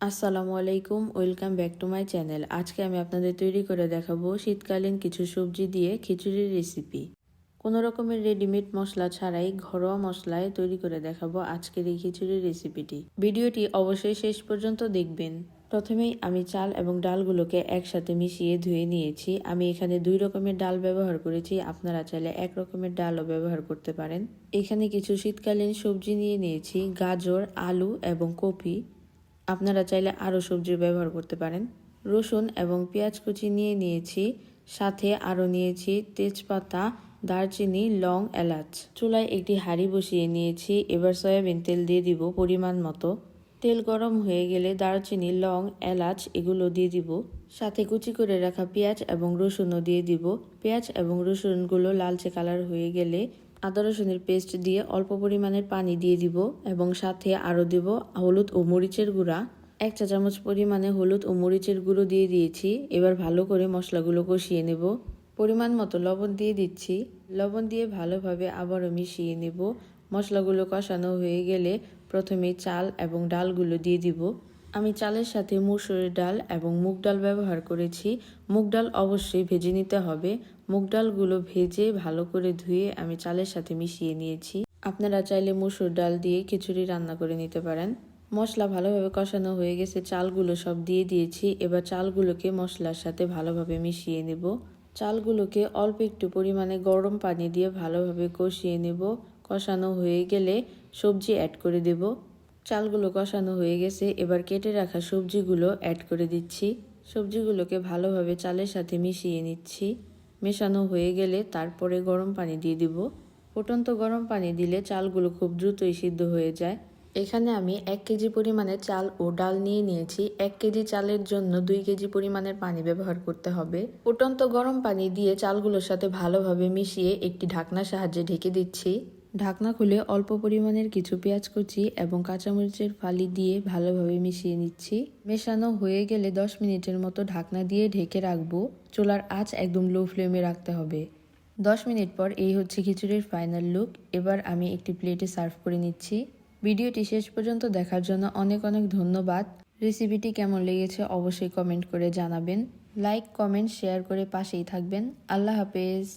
আসসালামু আলাইকুম, welcome back to my channel. আজকে আমি আপনাদের তৈরি করে দেখাবো শীতকালীন কিছু সবজি দিয়ে খিচুড়ির রেসিপি। কোনো রকমের রেডিমেড মশলা ছাড়াই ঘরোয়া মশলায় তৈরি করে দেখাবো আজকের এই খিচুড়ির রেসিপিটি। ভিডিওটি অবশ্যই শেষ পর্যন্ত দেখবেন। প্রথমেই আমি চাল এবং ডালগুলোকে একসাথে মিশিয়ে ধুয়ে নিয়েছি। আমি এখানে দুই রকমের ডাল ব্যবহার করেছি। আপনারা চাইলে এক রকমের ডালও ব্যবহার করতে পারেন। এখানে কিছু শীতকালীন সবজি নিয়ে নিয়েছি। গাজর, আলু এবং কপি। আপনারা চাইলে আরও সবজির ব্যবহার করতে পারেন। রসুন এবং পেঁয়াজ কুচি নিয়ে নিয়েছি, সাথে আরও নিয়েছি তেজপাতা, দারচিনি, লং, এলাচ। চুলায় একটি হাঁড়ি বসিয়ে নিয়েছি, এবার সয়াবিন তেল দিয়ে দিব পরিমাণ মতো। তেল গরম হয়ে গেলে দারচিনি, লং, এলাচ এগুলো দিয়ে দিব। সাথে কুচি করে রাখা পেঁয়াজ এবং রসুনও দিয়ে দিব। পেঁয়াজ এবং রসুনগুলো লালচে কালার হয়ে গেলে আদা, রসুনের পেস্ট দিয়ে অল্প পরিমাণের পানি দিয়ে দিব এবং সাথে আরও দেব হলুদ ও মরিচের গুঁড়া। এক চা চামচ পরিমাণে হলুদ ও মরিচের গুঁড়ো দিয়ে দিয়েছি। এবার ভালো করে মশলাগুলো কষিয়ে নেব। পরিমাণ মতো লবণ দিয়ে দিচ্ছি। লবণ দিয়ে ভালোভাবে আবারও মিশিয়ে নেব। মশলাগুলো কষানো হয়ে গেলে প্রথমে চাল এবং ডালগুলো দিয়ে দিব। আমি চালের সাথে মুসুরের ডাল এবং মুগ ডাল ব্যবহার করেছি। মুগ ডাল অবশ্যই ভেজে নিতে হবে। মুগ ডালগুলো ভেজে ভালো করে ধুয়ে আমি চালের সাথে মিশিয়ে নিয়েছি। আপনারা চাইলে মুসুর ডাল দিয়ে খিচুড়ি রান্না করে নিতে পারেন। মশলা ভালোভাবে কষানো হয়ে গেছে। চালগুলো সব দিয়ে দিয়েছি। এবার চালগুলোকে মশলার সাথে ভালোভাবে মিশিয়ে নেব। চালগুলোকে অল্প একটু পরিমাণে গরম পানি দিয়ে ভালোভাবে কষিয়ে নেব। কষানো হয়ে গেলে সবজি অ্যাড করে দেব। চালগুলো কষানো হয়ে গেছে। এবার কেটে রাখা সবজিগুলো অ্যাড করে দিচ্ছি। সবজিগুলোকে ভালোভাবে চালের সাথে মিশিয়ে নিচ্ছি। মেশানো হয়ে গেলে তারপরে গরম পানি দিয়ে দিব। ফুটন্ত গরম পানি দিলে চালগুলো খুব দ্রুতই সিদ্ধ হয়ে যায়। এখানে আমি এক কেজি পরিমাণে চাল ও ডাল নিয়ে নিয়েছি। এক কেজি চালের জন্য দুই কেজি পরিমাণের পানি ব্যবহার করতে হবে। ফুটন্ত গরম পানি দিয়ে চালগুলোর সাথে ভালোভাবে মিশিয়ে একটি ঢাকনার সাহায্যে ঢেকে দিচ্ছি। ঢাকনা খুলে অল্প পরিমাণের কিছু পেঁয়াজ কুচি এবং কাঁচামরিচের ফালি দিয়ে ভালোভাবে মিশিয়ে নিচ্ছি। মেশানো হয়ে গেলে দশ মিনিটের মতো ঢাকনা দিয়ে ঢেকে রাখব। চুলার আঁচ একদম লো ফ্লেমে রাখতে হবে। দশ মিনিট পর এই হচ্ছে খিচুড়ির ফাইনাল লুক এবার আমি একটি প্লেটে সার্ভ করে নিচ্ছি। ভিডিওটি শেষ পর্যন্ত দেখার জন্য অনেক অনেক ধন্যবাদ। রেসিপিটি কেমন লেগেছে অবশ্যই কমেন্ট করে জানাবেন। লাইক কমেন্ট শেয়ার করে পাশেই থাকবেন। আল্লাহ হাফেজ।